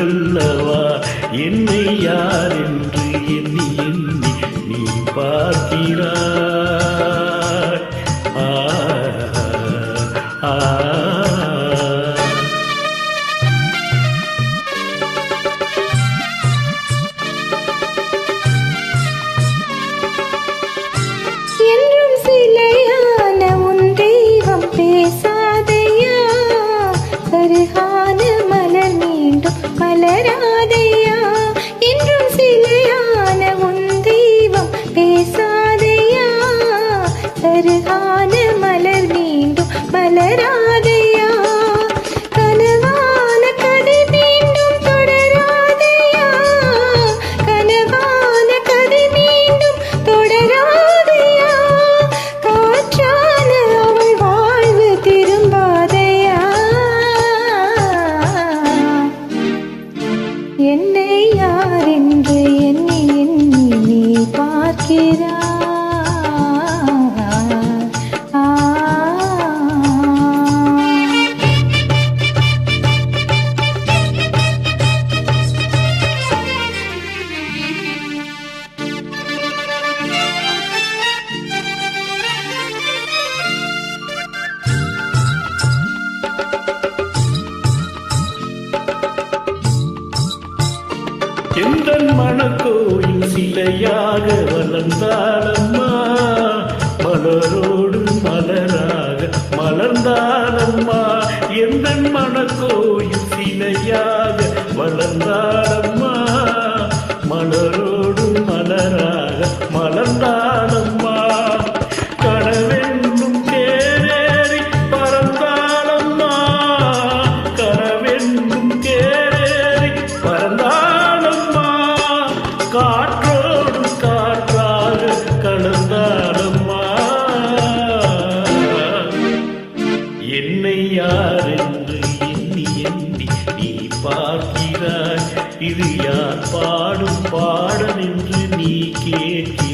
அல்லவா என்னை யார் என்று எண்ணி எண்ணி நீ பார்க்கிறாய். ஆ, ஆ, மலராதையா என்றும் சிலையான உன் தெய்வம் பேசாதையா? கருகான மலர் மீண்டும் மலராதையா? எந்தன் மணக்கோயில் சிலையாக வளர்ந்தாளம்மா மலரோடு மலராக மலர்ந்தாளம்மா எந்தன் மணக்கோயில் சிலையாக வளர்ந்தாளம்மா இது யார் பாடும் பாடல் என்று நீ கேட்கிறாய்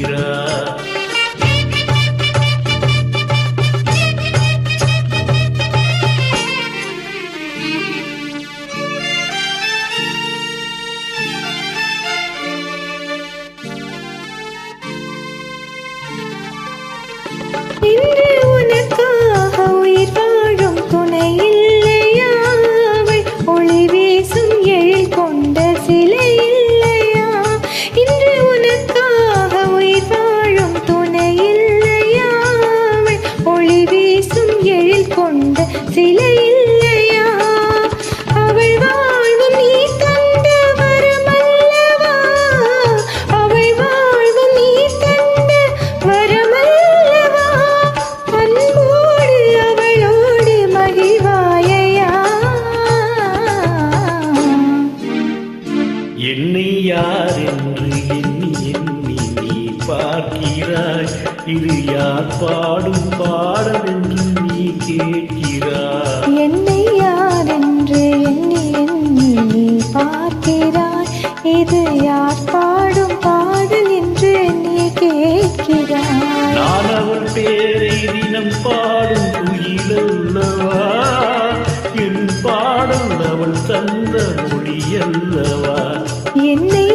இது யார் பாடும் பாடல் என்று நீ கேட்கிறாய்? என்னை யார் என்று எண்ணி எண்ணி நீ பார்க்கிறாய்? இது யார் பாடும் பாடல் என்று நீ கேட்கிறாய்? நான் அவள் பேரை தினம் பாடும் குயிலல்லவா என் பாடல் அவள் தந்த மொழி அல்லவா என்னை